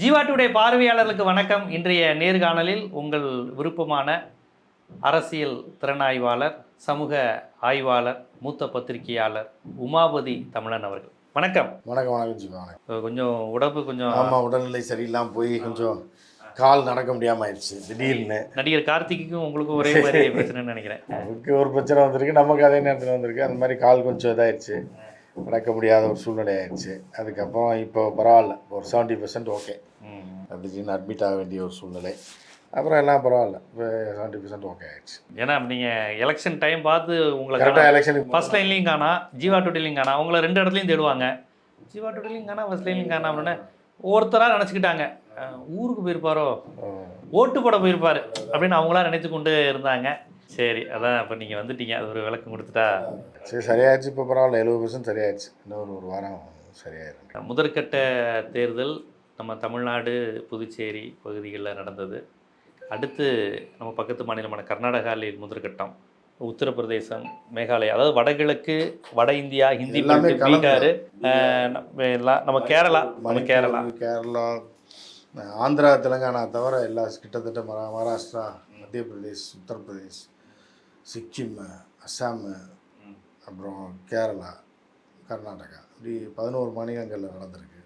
ஜீவாட்டுடைய பார்வையாளர்களுக்கு வணக்கம். இன்றைய நேர்காணலில் உங்கள் விருப்பமான அரசியல் திறனாய்வாளர் சமூக ஆய்வாளர் மூத்த பத்திரிகையாளர் உமாபதி தமிழன் அவர்கள். வணக்கம். வணக்கம் வணக்கம் ஜீவா வணக்கம். கொஞ்சம் உடம்பு கொஞ்சம் ஆமாம் உடல்நிலை சரியில்லாமல் போய் கொஞ்சம் கால் நடக்க முடியாமல் ஆயிடுச்சு திடீர்னு. நடிகர் கார்த்திக்கும் உங்களுக்கும் ஒரே மாதிரி பிரச்சனைன்னு நினைக்கிறேன். அவருக்கு ஒரு பிரச்சனை வந்திருக்கு நமக்கு அதே நேரத்தில் வந்திருக்கு. அந்த மாதிரி கால் கொஞ்சம் இதாயிடுச்சு நடக்க முடியாத ஒரு சூழ்நிலை ஆயிடுச்சு. அதுக்கப்புறம் இப்போ பரவாயில்ல ஒரு செவன்ட்டி பர்சன்ட் ஓகே. அப்படின்னு அட்மிட் ஆக வேண்டிய ஒரு சூழ்நிலை. அப்புறம் எல்லாம் பரவாயில்ல. இப்போ செவன்ட்டி பர்சன்ட் ஓகே ஆயிடுச்சு. ஏன்னா நீங்கள் எலெக்ஷன் டைம் பார்த்து உங்களை கரெக்டாக எலெக்ஷனுக்கு ஃபர்ஸ்ட் லைன்லையும் காணா ஜீவா டுட்டிலையும் காணா அவங்கள ரெண்டு இடத்துலையும் தேடுவாங்க. ஜீவா டுட்டிலையும் காணா ஃபர்ஸ்ட் லைன்லையும் காணா அப்படின்னு ஒருத்தராக நினச்சிக்கிட்டாங்க. ஊருக்கு போயிருப்பாரோ? ஓட்டு போட போயிருப்பாரு அப்படின்னு அவங்களா நினைத்து கொண்டு இருந்தாங்க. சரி அதான் இப்போ நீங்கள் வந்துட்டீங்க. அது ஒரு விளக்கம் கொடுத்துட்டா? சரி சரியாயிடுச்சு. இப்போ பரவாயில்ல எழுபது பர்சன்ட் சரியாயிடுச்சு. இன்னொரு ஒரு வாரம் சரியாயிரும். முதற்கட்ட தேர்தல் நம்ம தமிழ்நாடு புதுச்சேரி பகுதிகளில் நடந்தது. அடுத்து நம்ம பக்கத்து மாநிலமான கர்நாடகாவில் முதற்கட்டம் உத்தரப்பிரதேசம் மேகாலயா அதாவது வடகிழக்கு வட இந்தியா ஹிந்தி. பீகார் நம்ம கேரளா நம்ம கேரளா. கேரளா ஆந்திரா தெலுங்கானா தவிர எல்லா கிட்டத்தட்ட மரா மகாராஷ்டிரா மத்திய பிரதேஷ் உத்தரப்பிரதேஷ் சிக்கிம் அஸ்ஸாம் அப்புறம் கேரளா கர்நாடகா இப்படி பதினோரு மாநிலங்களில் நடந்திருக்கு.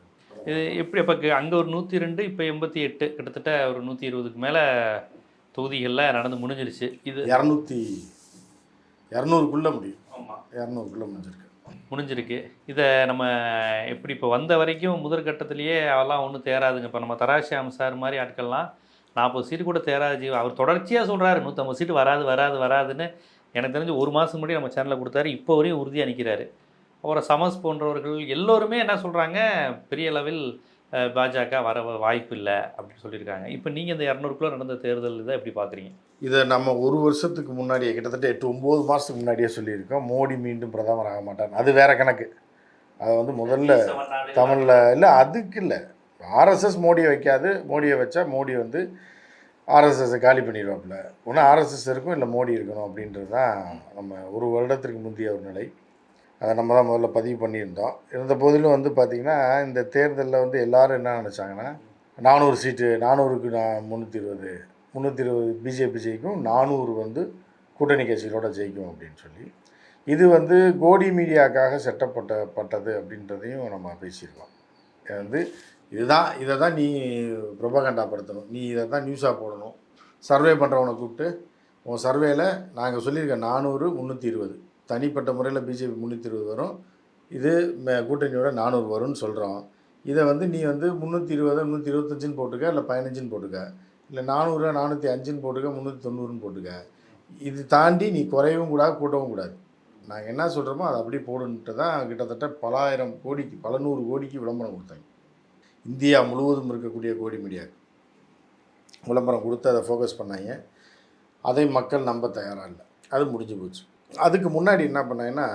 இது எப்படி இப்போ அங்கே ஒரு நூற்றி ரெண்டு இப்போ எண்பத்தி எட்டு. கிட்டத்தட்ட ஒரு நூற்றி இருபதுக்கு மேலே தொகுதிகளில் நடந்து முடிஞ்சிருச்சு. இது இரநூத்தி இரநூறுக்குள்ளே முடியும். ஆமாம் இரநூறுக்குள்ளே முடிஞ்சிருக்கு. முடிஞ்சிருக்கு. இதை நம்ம எப்படி இப்போ வந்த வரைக்கும் முதற்கட்டத்திலேயே அவெல்லாம் ஒன்றும் தேராதுங்க. இப்போ நம்ம தராசியாம் சார் மாதிரி ஆட்கள்லாம் நாற்பது சீட்டு கூட தேராது. ஜீவா அவர் தொடர்ச்சியாக சொல்கிறாரு நூற்றம்பது சீட்டு வராது வராது வராதுன்னு. எனக்கு தெரிஞ்சு ஒரு மாதம் முன்னாடி நம்ம சேனலில் கொடுத்தாரு. இப்போ வரையும் உறுதியாக நிற்கிறாரு அவரை சமஸ் போன்றவர்கள் எல்லோருமே என்ன சொல்கிறாங்க பெரிய அளவில் பாஜக வர வாய்ப்பு இல்லை அப்படின்னு சொல்லியிருக்காங்க. இப்போ நீங்கள் இந்த இரநூறுக்குள்ளே நடந்த தேர்தல் இதை எப்படி பார்க்குறீங்க இதை நம்ம ஒரு வருஷத்துக்கு முன்னாடியே கிட்டத்தட்ட எட்டு ஒம்பது மாதத்துக்கு முன்னாடியே சொல்லியிருக்கோம். மோடி மீண்டும் பிரதமர் ஆக மாட்டார். அது வேற கணக்கு. அதை வந்து முதல்ல தமிழில் இல்லை. அதுக்கு இல்லை. ஆர்எஸ்எஸ் மோடியை வைக்காது. மோடியை வச்சா மோடி வந்து ஆர்எஸ்எஸ்ஸை காலி பண்ணிடுவாப்புல ஒன்று ஆர்எஸ்எஸ் இருக்கும் இல்லை மோடி இருக்கணும் அப்படின்றது தான் நம்ம ஒரு வருடத்திற்கு முந்தைய ஒரு நிலை. அதை நம்ம தான் முதல்ல பதிவு பண்ணியிருந்தோம். இருந்த போதிலும் வந்து பார்த்திங்கன்னா இந்த தேர்தலில் வந்து எல்லோரும் என்ன நினச்சாங்கன்னா நானூறு சீட்டு நானூறுக்கு நான் முந்நூற்றி இருபது முந்நூற்றி இருபது பிஜேபி ஜெயிக்கும் நானூறு வந்து கூட்டணி கட்சிகளோட ஜெயிக்கும் அப்படின்னு சொல்லி. இது வந்து கோடி மீடியாக்காக செட்டப்பட்ட பட்டது அப்படின்றதையும் நம்ம பேசியிருக்கோம். இது வந்து இதுதான் இதை தான் நீ ப்ரொபகண்டா படுத்தணும். நீ இதை தான் நியூஸாக போடணும். சர்வே பண்ணுறவனை கூப்பிட்டு உன் சர்வேயில் நாங்கள் சொல்லியிருக்க நானூறு முந்நூற்றி இருபது தனிப்பட்ட முறையில் பிஜேபி முந்நூற்றி இருபது வரும். இது கூட்டணியோட நானூறு வரும்னு சொல்கிறோம் இதை வந்து நீ வந்து முந்நூற்றி இருபது முந்நூற்றி இருபத்தஞ்சுன்னு போட்டுக்க இல்லை பதினஞ்சுன்னு போட்டுக்க. இல்லை நானூறு நானூற்றி அஞ்சுன்னு போட்டுக்க முந்நூற்றி தொண்ணூறுன்னு போட்டுக்க. இது தாண்டி நீ குறையவும் கூடாது கூட்டவும் கூடாது. நாங்கள் என்ன சொல்கிறோமோ அதை அப்படியே போடுன்ட்டு தான் கிட்டத்தட்ட பலாயிரம் கோடிக்கு பல நூறு கோடிக்கு விளம்பரம் கொடுத்தாங்க இந்தியா முழுவதும் இருக்கக்கூடிய கோடி மீடியா. விளம்பரம் கொடுத்து அதை ஃபோக்கஸ் பண்ணாங்க. அதை மக்கள் நம்ப தயாராக இல்லை. அது முடிஞ்சு போச்சு. அதுக்கு முன்னாடி என்ன பண்ணாங்கன்னா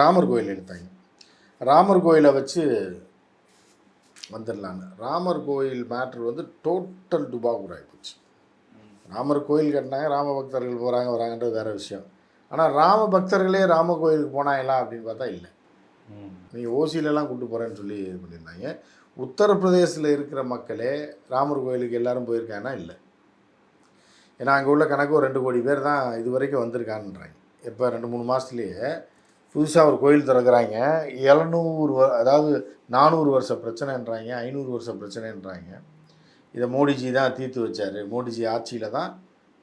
ராமர் கோயில் எடுத்தாங்க. ராமர் கோயிலை வச்சு வந்துடலான்னு. ராமர் கோயில் மேட்ரு வந்து டோட்டல் டுபாகூர் ஆகிப்போச்சு ராமர் கோயில் கட்டினாங்க ராம பக்தர்கள் போகிறாங்க வராங்கன்றது வேறு விஷயம். ஆனால் ராம பக்தர்களே ராம கோயிலுக்கு போனாங்களா அப்படின்னு பார்த்தா இல்லை. நீங்கள் ஓசியிலலாம் கூட்டு போகிறேன்னு சொல்லி இது பண்ணியிருந்தாங்க. உத்தரப்பிரதேசத்தில் இருக்கிற மக்களே ராமர் கோயிலுக்கு எல்லாரும் போயிருக்காங்கன்னா இல்லை. ஏன்னா அங்கே உள்ள கணக்கு ஒரு ரெண்டு கோடி பேர் தான் இது வரைக்கும் வந்திருக்கான்றாங்க இப்போ ரெண்டு மூணு மாதத்துலேயே புதுசாக ஒரு கோயில் திறக்கிறாங்க. எழுநூறு அதாவது நானூறு வருஷ பிரச்சனைன்றாங்க. ஐநூறு வருஷ பிரச்சனைன்றாங்க. இதை மோடிஜி தான் தீர்த்து வச்சார். மோடிஜி ஆட்சியில் தான்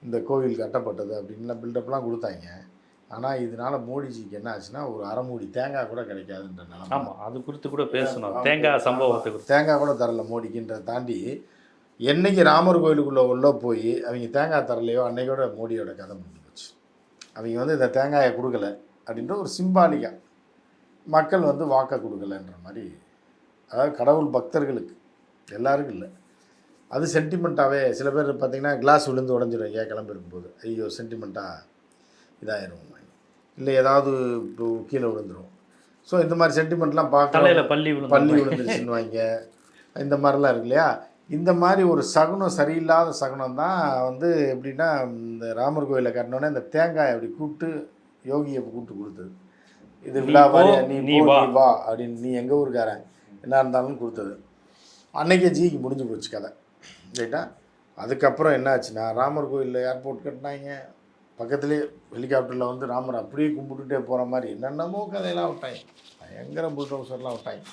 இந்த கோவில் கட்டப்பட்டது அப்படின்னு பில்டப்லாம் கொடுத்தாங்க. ஆனால் இதனால் மோடிஜிக்கு என்ன ஆச்சுன்னா ஒரு அரை மூடி தேங்காய் கூட கிடைக்காதுன்ற நிலைமை. ஆமாம் அது குறித்து கூட பேசணும். தேங்காய் சம்பவத்தை தேங்காய் கூட தரல மோடிக்குன்றதை தாண்டி என்னைக்கு ராமர் கோயிலுக்குள்ளே உள்ள போய் அவங்க தேங்காய் தரலையோ அன்னைக்கோட மோடியோட கதை முடிஞ்சு போச்சு. அவங்க வந்து இந்த தேங்காயை கொடுக்கல அப்படின்ற ஒரு சிம்பாலிக்காக மக்கள் வந்து வாக்கை கொடுக்கலன்ற மாதிரி அதாவது கடவுள் பக்தர்களுக்கு எல்லாருக்கும் இல்லை. அது சென்டிமெண்ட்டாகவே சில பேர் பார்த்தீங்கன்னா கிளாஸ் விழுந்து உடஞ்சிரும் ஏன் கிளம்பிருக்கும்போது. ஐயோ சென்டிமெண்ட்டாக இதாயிரும். இல்லை ஏதாவது இப்போ கீழே விழுந்துரும். ஸோ இந்த மாதிரி சென்டிமெண்ட்லாம் பார்க்க பள்ளி விழுந்து பள்ளி விழுந்துருச்சுன்னு வாங்க இந்த மாதிரிலாம் இருக்கு இல்லையா? இந்த மாதிரி ஒரு சகுனம் சரியில்லாத சகுனம் தான் வந்து எப்படின்னா இந்த ராமர் கோயிலை கட்டினோடனே இந்த தேங்காய் அப்படி கூப்பிட்டு யோகியை கூப்பிட்டு கொடுத்தது. இது போ, நீ நீ போ, வா. நீ வா அப்படின்னு நீ எங்கள் ஊருக்காரன்? என்ன இருந்தாலும் கொடுத்தது. அன்னைக்கே ஜிக்கு முடிஞ்சு போச்சு கதை. ரைட்டா அதுக்கப்புறம் என்ன ஆச்சுன்னா ராமர் கோயிலில் ஏர்போர்ட் கட்டினாங்க. பக்கத்துலேயே ஹெலிகாப்டரில் வந்து ராமர் அப்படியே கும்பிட்டுட்டே போகிற மாதிரி என்னென்னமோ கதையெல்லாம் விட்டாங்க. பயங்கர புல்டோசர்லாம் விட்டாங்க.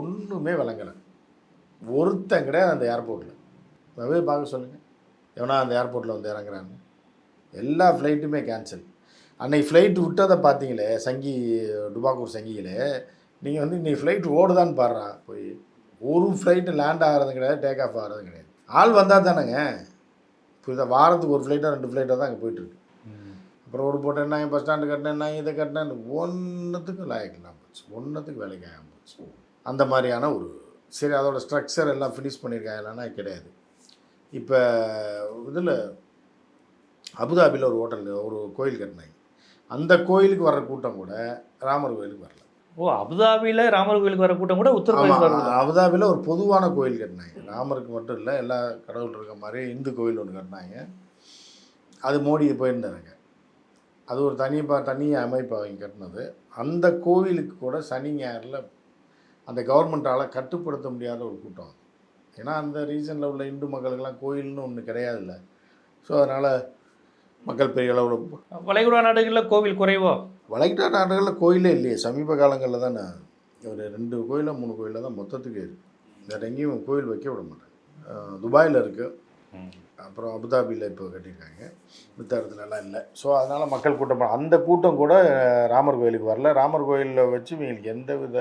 ஒன்றுமே விளங்கலை. ஒருத்தன் கிடையாது அந்த ஏர்போர்ட்டில். போய் பார்க்க சொல்லுங்கள் எவனா அந்த ஏர்போர்ட்டில் வந்து இறங்குறான்னு. எல்லா ஃப்ளைட்டுமே கேன்சல் அன்னைக்கு ஃப்ளைட் விட்டதை பார்த்தீங்களே சங்கி டுபாக்கூர் சங்கிகளே நீங்கள் வந்து இன்னைக்கு ஃப்ளைட் ஓடுதான்னு பாடுறா போய் ஒரு ஃப்ளைட்டு லேண்ட் ஆகிறது கிடையாது டேக் ஆஃப் ஆகிறது கிடையாது. ஆள் வந்தால் தானேங்க. புரியுதா? வாரத்துக்கு ஒரு ஃப்ளைட்டாக ரெண்டு ஃப்ளைட்டாக தான் அங்கே போயிட்டுருக்கு அப்புறம் ரோடு போட்டேன்னா பஸ் ஸ்டாண்டு கட்டினேன்னா இதை கட்டினேன் ஒன்றுத்துக்கும் லாயக்கலாம் போச்சு. ஒன்றுத்துக்கு வேலைக்கு ஆகாம போச்சு. அந்த மாதிரியான ஒரு சரி அதோட ஸ்ட்ரக்சர் எல்லாம் ஃபினிஷ் பண்ணியிருக்காங்களான்னா கிடையாது. இப்போ இதில் அபுதாபியில் ஒரு ஹோட்டல் ஒரு கோயில் கட்டினாங்க. அந்த கோயிலுக்கு வர்ற கூட்டம் கூட ராமர் கோயிலுக்கு வரல. ஓ அபுதாபியில் ராமர் கோயிலுக்கு வர கூட்டம் கூட உத்தரப்பிரதேசம் அபுதாபியில் ஒரு பொதுவான கோயில் கட்டினாங்க. ராமருக்கு மட்டும் இல்லை எல்லா கடவுள் இருக்க மாதிரி இந்து கோயில் ஒன்று கட்டினாங்க. அது மோடி போயிருந்தாருங்க அது ஒரு தனி தனி அமைப்பு அவங்க கட்டினது. அந்த கோவிலுக்கு கூட சனி ஞாயிறில் அந்த கவர்மெண்ட்டால் கட்டுப்படுத்த முடியாத ஒரு கூட்டம் ஏன்னா அந்த ரீசனில் உள்ள இந்து மக்களுக்கெல்லாம் கோயில்னு ஒன்று கிடையாதுல்ல. ஸோ அதனால் மக்கள் பெரிய அளவில் வளைகுடா நாடுகளில் கோவில் குறைவோ? வளைகுடா நாடுகளில் கோயிலே இல்லையே. சமீப காலங்களில் தான் நான் ஒரு ரெண்டு கோயிலோ மூணு கோயிலில் தான் மொத்தத்துக்கு இருக்கு. வேறு எங்கேயும் கோயில் வைக்க விட அஹ் துபாயில் இருக்குது அப்புறம் அபுதாபியில் இப்போ கட்டியிருக்காங்க. மித்த இடத்துலலாம் இல்லை. ஸோ அதனால் மக்கள் கூட்டம் அந்த கூட்டம் கூட ராமர் கோயிலுக்கு வரல. ராமர் கோயிலில் வச்சு இவங்களுக்கு எந்த வித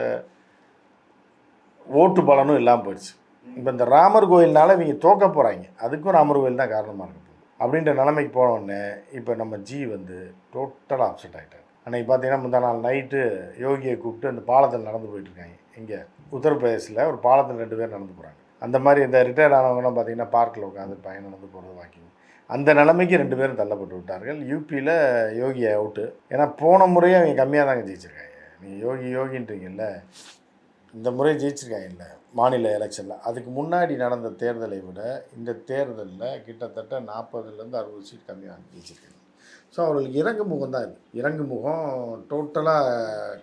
ஓட்டு பலனும் இல்லாமல் போயிடுச்சு. இப்போ இந்த ராமர் கோயில்னால இவங்க தோக்க போகிறாங்க அதுக்கும் ராமர் கோயில் தான் காரணமாக இருக்க போகுது. அப்படின்ற நிலைமைக்கு போனோடனே இப்போ நம்ம ஜி வந்து டோட்டலாக அப்செட் ஆகிட்டார் அன்றைக்கி பார்த்தீங்கன்னா முந்தா நாள் நைட்டு யோகியை கூப்பிட்டு அந்த பாலத்தில் நடந்து போயிட்டுருக்காங்க இங்கே உத்தரப்பிரதேசில் ஒரு பாலத்தில் ரெண்டு பேர் நடந்து போகிறாங்க அந்த மாதிரி இந்த ரிட்டையர்ட் ஆனவங்கலாம் பார்த்தீங்கன்னா பார்க்கில் உட்காந்து பையன் நடந்து போகிறது வாக்கிங். அந்த நிலைமைக்கு ரெண்டு பேரும் தள்ளப்பட்டு விட்டார்கள். யூபியில் யோகி அவுட்டு ஏன்னா போன முறையே அவங்க கம்மியாக தாங்க ஜெயிச்சிருக்காங்க. நீங்கள் யோகி யோகின்றீங்கல்ல இந்த முறை ஜெயிச்சிருக்காங்கல்ல மாநில எலெக்ஷனில் அதுக்கு முன்னாடி நடந்த தேர்தலை விட இந்த தேர்தலில் கிட்டத்தட்ட நாற்பதுலேருந்து அறுபது சீட் கம்மியாக ஜெயிச்சிருக்காங்க. ஸோ அவர்களுக்கு இறங்கு முகம் தான் இது. இறங்கு முகம் டோட்டலாக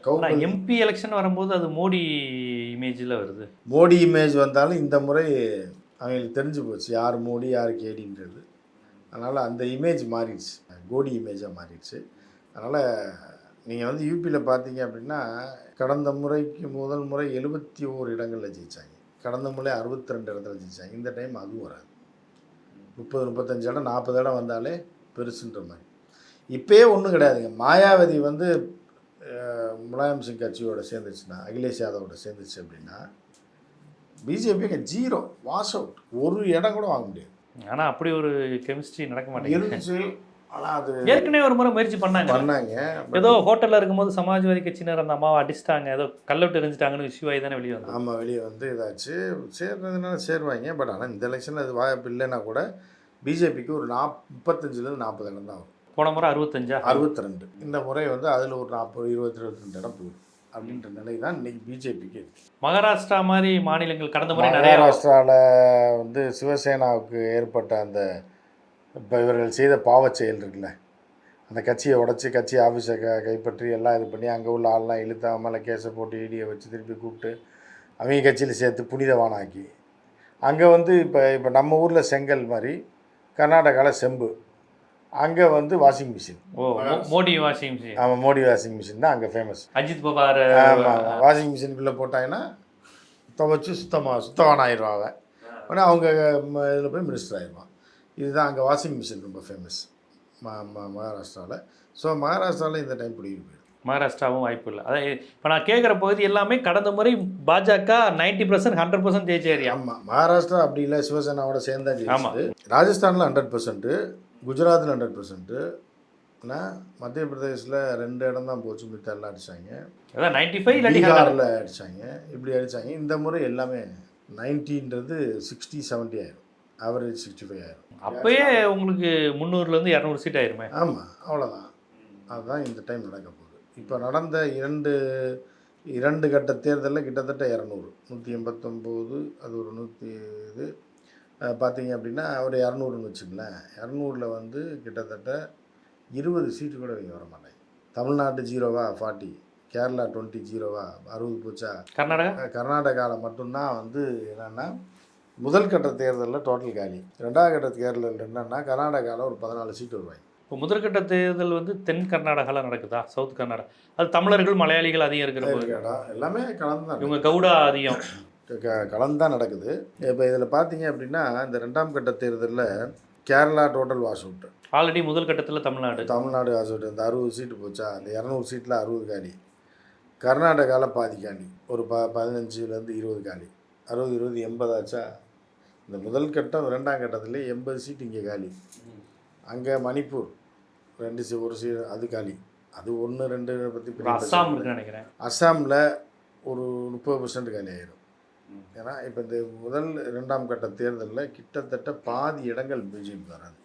கவுண்டர் ஆனால் எம்பி எலெக்ஷன் வரும்போது அது மோடி இமேஜில் வருது. மோடி இமேஜ் வந்தாலும் இந்த முறை அவங்களுக்கு தெரிஞ்சு போச்சு யார் மோடி யார் கேடின்றது. அதனால் அந்த இமேஜ் மாறிடுச்சு. கோடி இமேஜாக மாறிடுச்சு. அதனால் நீங்கள் வந்து யூபியில் பார்த்தீங்க அப்படின்னா கடந்த முறைக்கு முதல் முறை எழுபத்தி ஓரு இடங்களில் ஜெயிச்சாங்க. கடந்த முறை அறுபத்தி ரெண்டு இடத்துல ஜெயிச்சாங்க. இந்த டைம் அதுவும் வராது. முப்பது முப்பத்தஞ்சு இடம் நாற்பது இடம் வந்தாலே பெருசுன்ற மாதிரி. இப்போயே ஒன்றும் கிடையாதுங்க. மாயாவதி வந்து முலாயம் சிங் கட்சியோட சேர்ந்துச்சுன்னா அகிலேஷ் யாதவோட சேர்ந்துச்சு அப்படின்னா பிஜேபிக்கு ஜீரோ வாஷ் அவுட். ஒரு இடம் கூட வாங்க முடியாது. ஆனால் அப்படி ஒரு கெமிஸ்ட்ரி நடக்க மாட்டேங்குது. ஆனால் அது ஏற்கனவே ஒரு முறை முயற்சி பண்ணாங்க. பண்ணாங்க. ஏதோ ஹோட்டலில் இருக்கும்போது சமாஜ்வாதி கட்சியினர் அந்த அம்மாவை அடிச்சிட்டாங்க. ஏதோ கல்லவிட்டு எரிஞ்சிட்டாங்கன்னு இஷ்யூ ஆகி தானே வெளியே வந்தது. ஆமாம் வெளியே வந்து இதாச்சு. சேர்றதுனால சேருவாங்க. பட் ஆனால் இந்த எலெக்ஷனில் அது வாய்ப்பு இல்லைன்னா கூட பிஜேபிக்கு ஒரு நாப் முப்பத்தஞ்சுலேருந்து நாற்பது இடம் தான் போன முறை அறுபத்தஞ்சா? அறுபத்தி ரெண்டு இந்த முறை வந்து அதில் ஒரு நாற்பது இருபத்தி இருபத்தி ரெண்டு இடம் போயிடும் அப்படின்ற நிலை தான் இன்னைக்கு பிஜேபிக்கு மகாராஷ்டிரா மாதிரி மாநிலங்கள் கடந்த முறை மகாராஷ்டிராவில் வந்து சிவசேனாவுக்கு ஏற்பட்ட அந்த இப்போ இவர்கள் செய்த பாவச் செயல் இருக்குல்ல? அந்த கட்சியை உடச்சி கட்சி ஆஃபீஸை க கைப்பற்றி எல்லாம் இது பண்ணி அங்கே உள்ள ஆள்லாம் இழுத்து அவன் மேலே கேஸை போட்டு இடியை வச்சு திருப்பி கூப்பிட்டு அவங்க கட்சியில் சேர்த்து புனிதவானாக்கி. அங்கே வந்து இப்போ இப்போ நம்ம ஊரில் செங்கல் மாதிரி கர்நாடகாவில் செம்பு. அங்கே வந்து washing machine. Modi washing machine. ஆமாம் மோடி வாஷிங் மிஷின் தான் அங்கே ஃபேமஸ் அஜித் பவார் ஆமாம் வாஷிங் மிஷினுக்குள்ளே போட்டாங்கன்னா துவைச்சி சுத்தமாக சுத்தமான அவன் உடனே அவங்க இதில் போய் மினிஸ்டர் ஆயிடுவான் இதுதான் அங்கே வாஷிங் மிஷின் ரொம்ப ஃபேமஸ் மா மா- மகாராஷ்டிராவில் ஸோ மகாராஷ்டிராவில் இந்த டைம் பிடிக்க போயிடும். மகாராஷ்டிராவும் வாய்ப்பு இல்லை. அதான் இப்போ நான் கேட்குற பகுதி எல்லாமே கடந்த முறை பாஜக நைன்டி பர்சன்ட் ஹண்ட்ரட் பர்சன்ட் ஜெயிச்ச ஏரியா ஆமாம் மகாராஷ்டிரா அப்படி இல்லை சிவசேனாவோட சேர்ந்தா ஆமா. ஜெயிச்சது ராஜஸ்தானில் ஹண்ட்ரட் பர்சன்ட்டு குஜராத்தில் ஹண்ட்ரட் பர்சன்ட்டு ஆனால் மத்திய பிரதேசில் ரெண்டு இடம் தான் போச்சு மித்த எல்லாம் அடித்தாங்க அதான் நைன்டி ஃபைவ் பீகாரில் அடித்தாங்க இப்படி அடித்தாங்க இந்த முறை எல்லாமே நைன்டின்றது சிக்ஸ்டி செவன்ட்டி ஆயிரும். ஆவரேஜ் சிக்ஸ்டி ஃபைவ் ஆயிரும். அப்பயே உங்களுக்கு முந்நூறுலேருந்து இரநூறு சீட் ஆயிருமே? ஆமாம் அவ்வளோதான் அதுதான் இந்த டைம் நடக்க போகுது. இப்போ நடந்த இரண்டு இரண்டு கட்ட தேர்தலில் கிட்டத்தட்ட இரநூறு. நூற்றி எண்பத்தொம்போது அது ஒரு நூற்றி இது. பார்த்தீங்க அப்படின்னா ஒரு இரநூறுன்னு வச்சுங்களேன் இரநூறுல வந்து கிட்டத்தட்ட இருபது சீட்டு கூட இவங்க வர மாட்டாங்க தமிழ்நாட்டு ஜீரோவா ஃபார்ட்டி கேரளா டுவெண்ட்டி ஜீரோவா அறுபது போச்சா? கர்நாடகா? கர்நாடகாவில் மட்டும்தான் வந்து என்னென்னா முதல் கட்ட தேர்தலில் டோட்டல் காலி. ரெண்டாவது கட்ட தேர்தலில் என்னென்னா கர்நாடகாவில் ஒரு பதினாலு சீட்டு வருவாங்க. இப்போ முதற்கட்ட தேர்தல் வந்து தென் கர்நாடகாவில் நடக்குதா? சவுத் கர்நாடகா. அது தமிழர்கள் மலையாளிகள் அதிகம் இருக்கிற இடம் எல்லாமே கலந்து இவங்க கவுடா அதிகம். கலந்து தான் நடக்குது. இப்போ இதில் பார்த்தீங்க அப்படின்னா இந்த ரெண்டாம் கட்ட தேர்தலில் Kerala total wash out already முதல் கட்டத்தில் தமிழ்நாடு. தமிழ்நாடு வாஷ் அவுட் இந்த அறுபது சீட்டு போச்சா? அந்த இரநூறு சீட்டில் அறுபது காலி. கர்நாடகாவில் பாதி காலி. ஒரு ப பதினஞ்சுலேருந்து இருபது காலி. அறுபது இருபது எண்பதாச்சா இந்த முதல் கட்டம் ரெண்டாம் கட்டத்தில் எண்பது சீட்டு இங்கே காலி. அங்கே மணிப்பூர் ரெண்டு சீ ஒரு சீ அது காலி. அது ஒன்று ரெண்டு பற்றி அஸ்ஸாம் நினைக்கிறேன். அஸ்ஸாமில் ஒரு முப்பது பர்சன்ட் காலி ஆயிரும். ஏன்னா இப்போ இந்த முதல் இரண்டாம் கட்ட தேர்தலில் கிட்டத்தட்ட பாதி இடங்கள் பிஜேபி வராது.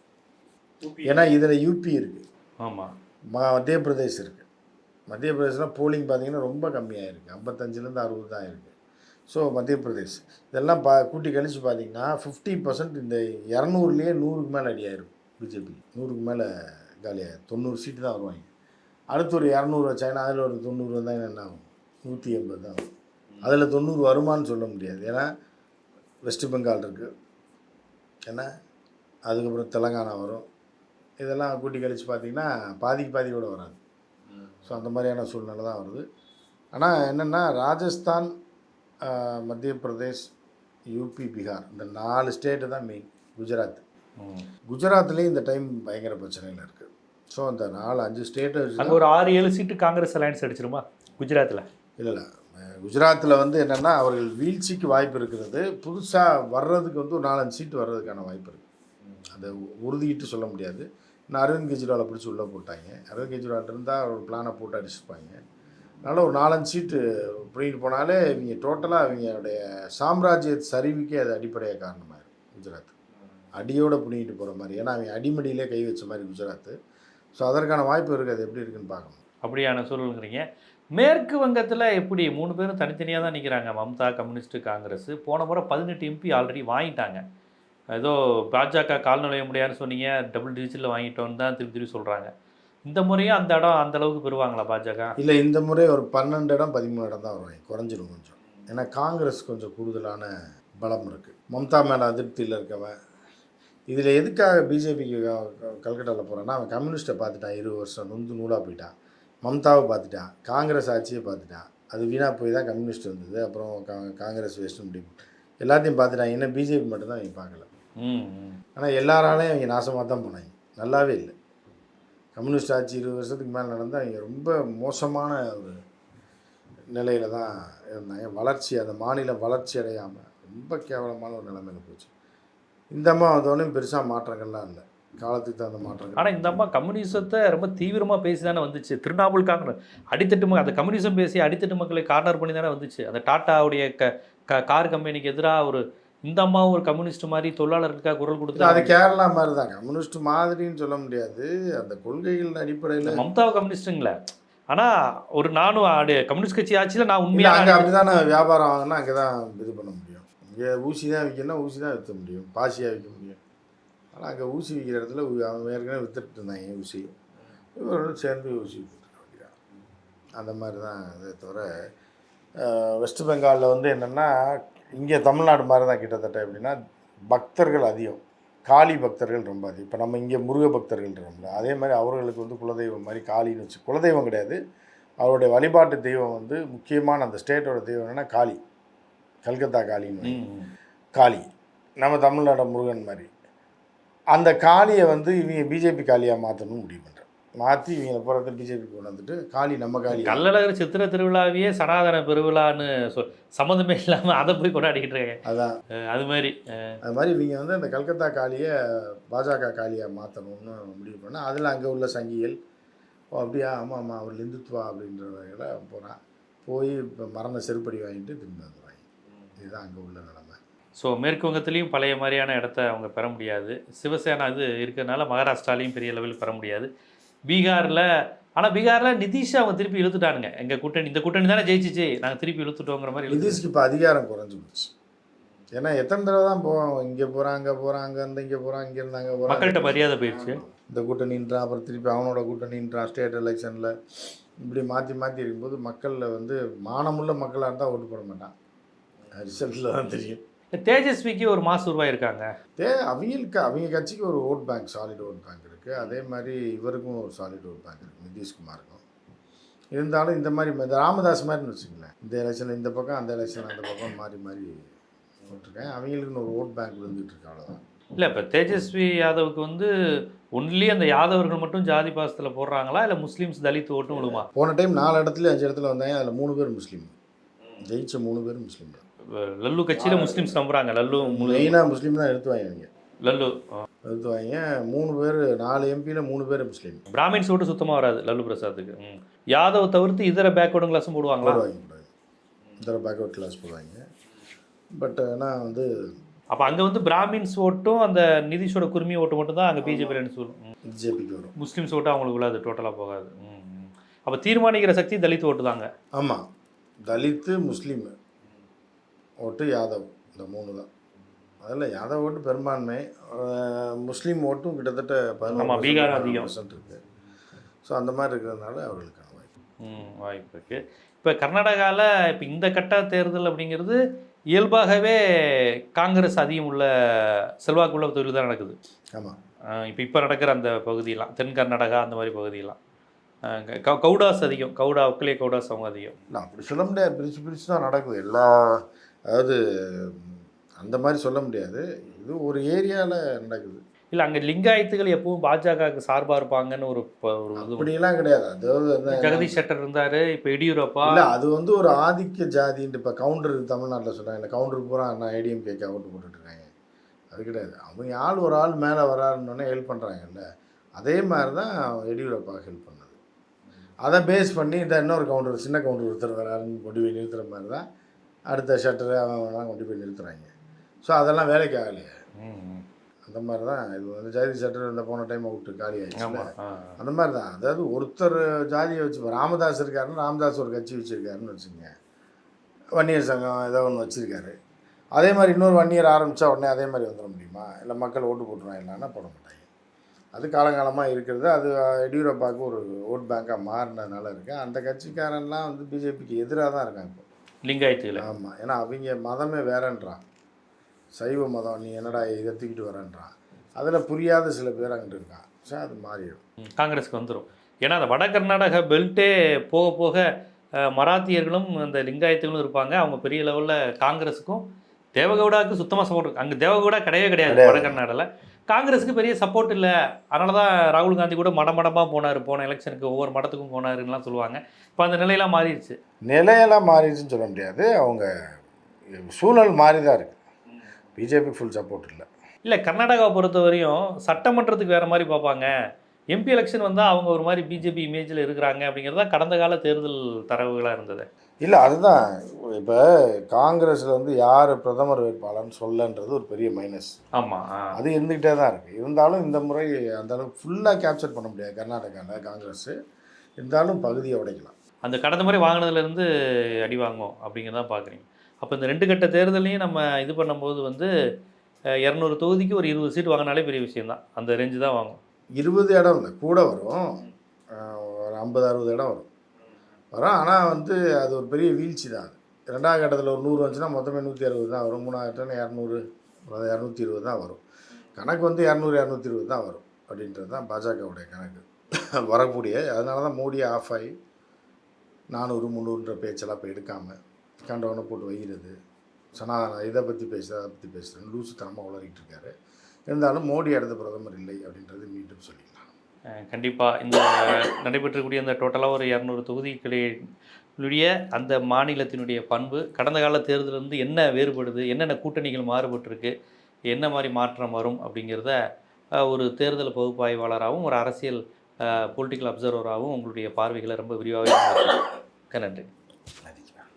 ஏன்னா இதில் யூபி இருக்குது ஆமாம் மத்திய பிரதேஷ் இருக்குது மத்திய பிரதேசில் போலிங் பார்த்தீங்கன்னா ரொம்ப கம்மியாக இருக்குது ஐம்பத்தஞ்சிலேருந்து அறுபது தான் இருக்குது ஸோ மத்திய பிரதேஷ் இதெல்லாம் பா கூட்டி கழிச்சு பார்த்தீங்கன்னா ஃபிஃப்டி பர்சன்ட் இந்த இரநூறுலேயே நூறுக்கு மேலே அடி ஆயிரும் பிஜேபி நூறுக்கு மேலே காலியாயிரும் தொண்ணூறு சீட்டு தான் வருவாங்க. அடுத்து ஒரு இரநூறு வச்சாங்கன்னா அதில் ஒரு தொண்ணூறு வந்தாங்கன்னா என்ன ஆகும்? நூற்றி எண்பது தான் வரும் அதில் தொண்ணூறு வருமான்னு சொல்ல முடியாது. ஏன்னா வெஸ்ட் பெங்கால் இருக்குது ஏன்னா அதுக்கப்புறம் தெலங்கானா வரும். இதெல்லாம் கூட்டி கழிச்சு பார்த்தீங்கன்னா பாதிக்கு பாதி கூட வராது. ஸோ அந்த மாதிரியான சூழ்நிலை தான் வருது. ஆனால் என்னென்னா ராஜஸ்தான் மத்திய பிரதேஷ் யூபி பீகார் இந்த நாலு ஸ்டேட்டு தான் மெயின் குஜராத். குஜராத்லேயும் இந்த டைம் பயங்கர பிரச்சனைகள் இருக்குது ஸோ அந்த நாலு அஞ்சு ஸ்டேட்டை அங்கே ஒரு ஆறு ஏழு சீட்டு காங்கிரஸ் அலையன்ஸ் அடிச்சிருமா? குஜராத்தில் இல்லை இல்லை. குஜராத்தில் வந்து என்னென்னா அவர்கள் வீழ்ச்சிக்கு வாய்ப்பு இருக்கிறது. புதுசாக வர்றதுக்கு வந்து ஒரு நாலஞ்சு சீட்டு வர்றதுக்கான வாய்ப்பு இருக்குது அதை உறுதிட்டு சொல்ல முடியாது. இன்னும் அரவிந்த் கெஜ்ரிவாலை பிடிச்சி உள்ளே போட்டாங்க. அரவிந்த் கெஜ்ரிவால் இருந்தால் ஒரு பிளானை போட்டு அடிச்சுப்பாங்க. அதனால் ஒரு நாலஞ்சு சீட்டு பிடிக்கிட்டு போனாலே இவங்க டோட்டலாக இவங்களுடைய சாம்ராஜ்ய சரிவுக்கே அது அடிப்படையாக காரணமாயிரும் குஜராத். அடியோடு பிடிங்கிட்டு போகிற மாதிரி. ஏன்னா அவங்க அடிமடியிலே கை வச்ச மாதிரி குஜராத். ஸோ அதற்கான வாய்ப்பு இருக்குது அது எப்படி இருக்குன்னு பார்க்கணும். அப்படியான சூழலுங்கிறீங்க. மேற்கு வங்கத்தில் எப்படி மூணு பேரும் தனித்தனியாக தான் நிற்கிறாங்க மம்தா கம்யூனிஸ்ட் காங்கிரஸ். போன முறை பதினெட்டு எம்பி ஆல்ரெடி வாங்கிட்டாங்க. ஏதோ பாஜக கால் நுழைய முடியாதுன்னு சொன்னீங்க. டபுள் டிஜிட்டில் வாங்கிட்டோன்னு தான் திருப்பி திருப்பி சொல்கிறாங்க இந்த முறையும் அந்த இடம் அந்த அளவுக்கு பெறுவாங்களா பாஜக? இல்லை இந்த முறை ஒரு பன்னெண்டு இடம் பதிமூணு இடம் தான் வருவாங்க குறைஞ்சிரும் கொஞ்சம். ஏன்னா காங்கிரஸ் கொஞ்சம் கூடுதலான பலம் இருக்குது மம்தா மேலே அதிருப்தியில் இருக்கவன். இதில் எதுக்காக பிஜேபிக்கு கல்கட்டாவில் போகிறான்னா அவன் கம்யூனிஸ்ட்டை பார்த்துட்டான் இருபது வருஷம் நொந்து நூலாக போயிட்டான். மம்தாவை பார்த்துட்டான். காங்கிரஸ் ஆட்சியை பார்த்துட்டான். அது வீணாக போய் தான் கம்யூனிஸ்ட் வந்தது. அப்புறம் கா காங்கிரஸ் வேஸ்ட்டு முடியும் எல்லாத்தையும் பார்த்துட்டாங்க என்ன பிஜேபி மட்டும்தான் அவங்க பார்க்கல. ஆனால் எல்லாராலையும் அவங்க நாசமாக தான் போனாங்க. நல்லாவே இல்லை. கம்யூனிஸ்ட் ஆட்சி இருபது வருஷத்துக்கு மேலே நடந்தால் இங்கே ரொம்ப மோசமான ஒரு நிலையில் தான் இருந்தாங்க. வளர்ச்சி அந்த மாநிலம் வளர்ச்சி அடையாமல் ரொம்ப கேவலமான ஒரு நிலைமையில் போச்சு. இந்த அம்மா வந்தோடனே பெருசாக மாற்றங்கள்லாம் இல்லை. காலத்துக்கு தகுந்த மாற்றம் ஆனால் இந்த அம்மா கம்யூனிசத்தை ரொம்ப தீவிரமாக பேசி தானே வந்துச்சு. திரிணாமுல் காங்கிரஸ் அடித்தட்டு மக்கள் அந்த கம்யூனிசம் பேசி அடித்தட்டு மக்களை கார்னர் பண்ணி தானே வந்துச்சு. அந்த டாட்டாவுடைய க க கார் கம்பெனிக்கு எதிராக ஒரு இந்த அம்மாவும் ஒரு கம்யூனிஸ்ட் மாதிரி தொழிலாளர்களுக்காக குரல் இல்ல, அது கொடுத்து கேரளா மாதிரி தான் கம்யூனிஸ்ட் மாதிரின்னு சொல்ல முடியாது. அந்த கொள்கைகள் அடிப்படையில் மம்தாவை கம்யூனிஸ்ட்டுங்களே. ஆனால் ஒரு நானும் கம்யூனிஸ்ட் கட்சி ஆட்சியில் நான் அங்கே உண்மையாக அப்படி தானே வியாபாரம் வாங்கினா அங்கே தான் இது பண்ண முடியும். இங்கே ஊசி தான் விற்கணும் ஊசி தான் விற்க முடியும். பாசியாக விற்க முடியும். ஆனால் அங்கே ஊசி விற்கிற இடத்துல அவன் ஏற்கனவே வித்துட்டு இருந்தாங்க ஊசி. இவரோட சேர்ந்து ஊசி வேண்டியதான் அந்த மாதிரி தான் இதே தவிர வெஸ்ட் பெங்காலில் வந்து என்னென்னா இங்கே தமிழ்நாடு மாதிரி தான் கிட்டத்தட்ட எப்படின்னா பக்தர்கள் அதிகம். காளி பக்தர்கள் ரொம்ப அதிகம். இப்போ நம்ம இங்கே முருக பக்தர்கள் இருக்கோம்ல அதே மாதிரி அவர்களுக்கு வந்து குலதெய்வம் மாதிரி காளின்னு வச்சு குலதெய்வம் கிடையாது. அவருடைய வழிபாட்டு தெய்வம் வந்து முக்கியமான அந்த ஸ்டேட்டோட தெய்வம் என்னன்னா காளி. கல்கத்தா காளின்னு. காளி. நம்ம தமிழ்நாடு முருகன் மாதிரி. அந்த காளியை வந்து இவங்க பிஜேபி காளியாக மாற்றணும்னு முடிவு பண்ணுறேன் மாற்றி இவங்களை போகிறது பிஜேபிக்கு கொண்டு வந்துட்டு காளி நம்ம காளி. கள்ளழகர் சித்திர திருவிழாவையே சனாதன பெருவிழான்னு சொல் சம்மந்தமே இல்லாமல் அதை போய் கொண்டாடிக்கிட்டு இருக்காங்க அதான். அது மாதிரி அது மாதிரி இவங்க வந்து அந்த கல்கத்தா காளியை பாஜக காளியாக மாற்றணும்னு முடிவு பண்ணால் அதில் அங்கே உள்ள சங்கிகள் ஓ அப்படியா ஆமாம் ஆமாம் அவர் இந்துத்துவா அப்படின்றவங்கள போகிறான் போய் இப்போ மரண செருப்படி வாங்கிட்டு திரும்பி வந்துடுவாங்க. இதுதான் அங்கே உள்ள நிலைமை. ஸோ மேற்கு வங்கத்துலேயும் பழைய மாதிரியான இடத்த அவங்க பெற முடியாது. சிவசேனா இது இருக்கிறதுனால மகாராஷ்டிராலையும் பெரிய லெவலில் பெற முடியாது. பீகாரில் ஆனால் பீகாரில் நிதிஷ் அவங்க திருப்பி இழுத்துட்டானுங்க. எங்கள் கூட்டணி இந்த கூட்டணி தானே ஜெயிச்சிச்சு. நாங்கள் திருப்பி இழுத்துட்டோங்கிற மாதிரி நிதிஷ்க்கு இப்போ அதிகாரம் குறைஞ்சி போச்சு. ஏன்னா எத்தனை தடவை தான் போவோம் இங்கே போகிறான் அங்கே போகிறான் அங்கே இருந்து இங்கே போகிறான் இங்கே இருந்து அங்கே போகிறான் மக்கள்கிட்ட மரியாதை போயிடுச்சு. இந்த கூட்டணின்றான் அப்புறம் திருப்பி அவனோட கூட்டணின்றான் ஸ்டேட் எலெக்ஷனில் இப்படி மாற்றி மாற்றி இருக்கும்போது மக்களில் வந்து மானமுள்ள மக்களாக இருந்தால் ஓட்டு போட மாட்டான். ரிசல்ட்டில் தான் தெரியும். தேஜஸ்விக்கு ஒரு மாசு உருவாயிருக்காங்க. தே அவங்களுக்கு அவங்க கட்சிக்கு ஒரு vote bank solid vote bank இருக்குது அதே மாதிரி இவருக்கும் ஒரு சாலிட் ஓட் பேங்க் இருக்குது நிதிஷ்குமாருக்கும். இருந்தாலும் இந்த மாதிரி இந்த ராமதாஸ் மாதிரின்னு வச்சுங்களேன் இந்த எலெக்ஷன் இந்த பக்கம் அந்த எலெக்ஷன் அந்த பக்கம் மாறி மாறி போட்டிருக்கேன். அவங்களுக்குன்னு ஒரு ஓட் பேங்க் விழுந்துட்டு இருக்கு அவ்வளோதான் இல்லை இப்போ தேஜஸ்வி யாதவுக்கு வந்து ஒன்லி அந்த யாதவர்கள் மட்டும் ஜாதி பாசத்தில் போடுறாங்களா? இல்லை முஸ்லீம்ஸ் தலித் ஓட்டும் விழுமா? போன டைம் நாலு இடத்துல அஞ்சு இடத்துல வந்தாங்க. அதில் மூணு பேர் முஸ்லீம். ஜெயிச்ச மூணு பேர் முஸ்லீம். தான் லல்லு கட்சியில் முஸ்லீம்ஸ் நம்புறாங்க. லல்லு மெயினாக முஸ்லீம் தான் எடுத்துவாங்க அவங்க லல்லு. எடுத்துவாங்க. மூணு பேர் நாலு எம்பியில் மூணு பேர் முஸ்லீம். பிராமின்ஸ் ஓட்டு சுத்தமாக வராது லல்லு பிரசாத்துக்கு. யாதவ் தவிர்த்து இதர பேக்வர்டு கிளாஸும் போடுவாங்களா? போடுவாங்க இந்த பேக்வர்ட் கிளாஸ் போடுவாங்க. பட் ஆனால் வந்து அப்போ அங்கே வந்து பிராமின்ஸ் ஓட்டும் அந்த நிதிஷோட குருமி ஓட்டு மட்டும் தான் அங்கே பிஜேபியில் சொல்லும் பிஜேபிக்கு வரும். முஸ்லீம்ஸ் ஓட்டு அவங்களுக்கு விழாது டோட்டலாக போகாது. அப்போ தீர்மானிக்கிற சக்தி தலித் ஓட்டு தாங்க. ஆமாம் தலித்து முஸ்லீம். ஓட்டு யாதவ் இந்த மூணு தான். அதில் யாதவ் ஓட்டு பெரும்பான்மை. முஸ்லீம் ஓட்டும் கிட்டத்தட்ட ஆமா, பீகார் அதிகம். பர்சன்ட் இருக்குது ஸோ அந்த மாதிரி இருக்கிறதுனால அவர்களுக்கான வாய்ப்பு. வாய்ப்பு இருக்கு. இப்போ கர்நாடகாவில் இப்போ இந்த கட்ட தேர்தல் அப்படிங்கிறது இயல்பாகவே காங்கிரஸ் அதிகம் உள்ள செல்வாக்குள்ள தொழில் தான் நடக்குது. ஆமாம் இப்போ இப்போ நடக்கிற அந்த பகுதியெல்லாம் தென் கர்நாடகா அந்த மாதிரி கௌ- கவுடாஸ் அதிகம். கவுடா உக்கிலே கவுடாஸ் அவங்க அதிகம். நான் அப்படி சொல்ல முடியாது. பிரித்து பிரித்து தான் நடக்குது. எல்லா அதாவது அந்த மாதிரி சொல்ல முடியாது. இது ஒரு ஏரியாவில் நடக்குது. இல்லை அங்கே லிங்காயத்துகள் எப்பவும் பாஜகவுக்கு சார்பாக இருப்பாங்கன்னு ஒரு ஒரு இது அப்படிலாம் கிடையாது. அதாவது ஜெகதீஷ் ஷெட்டர் இருந்தார் இப்போ எடியூரப்பா. இல்லை அது வந்து ஒரு ஆதிக்க ஜாதின்ட்டு இப்போ கவுண்டர் தமிழ்நாட்டில் சொல்கிறாங்க இல்லை கவுண்டர் பூரா நான் ஐடிஎம் கேட்க ஓட்டு போட்டுட்ருக்காங்க. அது கிடையாது. அவங்க ஆள் ஒரு ஆள் மேலே வராருன்னொன்னே ஹெல்ப் பண்ணுறாங்கல்ல அதே மாதிரி தான் எடியூரப்பா ஹெல்ப் பண்ணது. அதை பேஸ் பண்ணி இந்த இன்னொரு கவுண்டர் சின்ன கவுண்டர் ஒருத்தர் வராருன்னு கொண்டு போய் நிறுத்துற மாதிரி தான் அடுத்த ஷட்டரு அவன் கொண்டு போய் நிறுத்துறாங்க. ஸோ அதெல்லாம் வேலைக்கு ஆகலையே. அந்த மாதிரி தான். இது வந்து ஜாதி ஷட்டர் இந்த போன டைம் விட்டு காலி ஆயிடுச்சு. அந்த மாதிரி தான். அதாவது ஒருத்தர் ஜாதியை வச்சு ராமதாஸ் இருக்காருன்னா ராமதாஸ் ஒரு கட்சி வச்சுருக்காருன்னு வச்சுங்க. வன்னியர் சங்கம் ஏதோ ஒன்று வச்சுருக்காரு. அதே மாதிரி இன்னொரு வன்னியர் ஆரம்பித்தா உடனே அதே மாதிரி வந்துட முடியுமா? இல்லை மக்கள் ஓட்டு போட்டுருவாங்களான்னா போட மாட்டாங்க. அது காலங்காலமாக இருக்கிறது. அது எடியூரப்பாவுக்கு ஒரு ஓட் பேங்காக மாறினதுனால இருக்கு. அந்த கட்சிக்காரன்லாம் வந்து பிஜேபிக்கு எதிராக தான் இருக்காங்க இப்போ. லிங்காயத்துகளை ஆமாம் ஏன்னா அவங்க மதமே வேறன்றான் சைவ மதம் நீ என்னடா இதை தூக்கிட்டு வரேன்றான் அதில் புரியாத சில பேர் அங்கிட்டு இருக்கான் ஸோ அது மாறிடும். காங்கிரஸ்க்கு வந்துடும் ஏன்னா அந்த வட கர்நாடகா பெல்ட்டே போக போக மராத்தியர்களும் அந்த லிங்காயத்துகளும் இருப்பாங்க. அவங்க பெரிய லெவலில் காங்கிரஸுக்கும் தேவகவுடாவுக்கு சுத்தமாக சப்போர்ட் அங்கே தேவகவுடா கிடையவே கிடையாது கிடையாது. வட கர்நாடகாவில் காங்கிரஸுக்கு பெரிய சப்போர்ட் இல்லை. அதனால தான் ராகுல் காந்தி கூட மட மடமாக போனார். போன எலெக்ஷனுக்கு ஒவ்வொரு மடத்துக்கும் போனாருன்னுலாம் சொல்லுவாங்க. இப்போ அந்த நிலையெல்லாம் மாறிடுச்சு. நிலையெல்லாம் மாறிடுச்சுன்னு சொல்ல முடியாது. அவங்க சூழல் மாறி தான் இருக்குது பிஜேபி ஃபுல் சப்போர்ட் இல்லை. இல்லை கர்நாடகாவை பொறுத்த வரையும் சட்டமன்றத்துக்கு வேறு மாதிரி பார்ப்பாங்க. எம்பி எலெக்ஷன் வந்தால் அவங்க ஒரு மாதிரி பிஜேபி இமேஜில் இருக்கிறாங்க அப்படிங்கிறது தான் கடந்த கால தேர்தல் தரவுகளாக இருந்தது. இல்லை அதுதான். இப்போ காங்கிரஸில் வந்து யார் பிரதமர் வேட்பாளர்னு சொல்லன்றது ஒரு பெரிய மைனஸ் ஆமாம் அது இருந்துக்கிட்டே தான் இருக்குது இருந்தாலும் இந்த முறை அந்த அளவுக்கு ஃபுல்லாக கேப்சர் பண்ண முடியாது கர்நாடகாவில் காங்கிரஸ். இருந்தாலும் பகுதியை உடைக்கலாம். அந்த கடந்த முறை வாங்கினதுலேருந்து அடி வாங்கும் அப்படிங்கிறதான் பார்க்குறீங்க அப்போ இந்த ரெண்டு கட்ட தேர்தலையும் நம்ம இது பண்ணும்போது வந்து இரநூறு தொகுதிக்கு ஒரு இருபது சீட் வாங்கினாலே பெரிய விஷயம்தான். அந்த ரேஞ்சு தான் வாங்கும் இருபது இடம் இல்லை கூட வரும். ஒரு ஐம்பது அறுபது இடம் வரும். வரும். ஆனால் வந்து அது ஒரு பெரிய வீழ்ச்சி தான் ரெண்டாம் ரெண்டாவது கட்டத்தில் ஒரு நூறு வந்துச்சுன்னா மொத்தமே நூற்றி அறுபது தான் வரும். மூணாவது கட்டம் இரநூறு இரநூத்தி இருபது தான் வரும். கணக்கு வந்து இரநூறு இரநூத்தி இருபது தான் வரும் அப்படின்றது தான் பாஜகவுடைய கணக்கு. வரக்கூடிய அதனால தான் மோடி ஆஃப் ஆகி நானூறு முந்நூறுன்ற பேச்செல்லாம் இப்போ எடுக்காமல் கண்டவனை போட்டு வைக்கிறது. சனாதன இதை பற்றி பேசுகிறேன் அதை பற்றி பேசுகிறேன் லூசு தனமாக உளறிட்டு இருக்காரு. இருந்தாலும் மோடி அடுத்த பிரதமர் இல்லை அப்படின்றது மீண்டும் சொல்லி கண்டிப்பாக இந்த நடைபெற்றக்கூடிய அந்த டோட்டலாக ஒரு இரநூறு தொகுதிகளுடைய அந்த மாநிலத்தினுடைய பண்பு கடந்த கால தேர்தலிருந்து என்ன வேறுபடுது என்னென்ன கூட்டணிகள் மாறுபட்டிருக்கு என்ன மாதிரி மாற்றம் வரும் அப்படிங்கிறத ஒரு தேர்தல் பகுப்பாய்வாளராகவும் ஒரு அரசியல் பொலிட்டிக்கல் அப்சர்வராகவும் உங்களுடைய பார்வைகளை ரொம்ப விரிவாக நன்றி.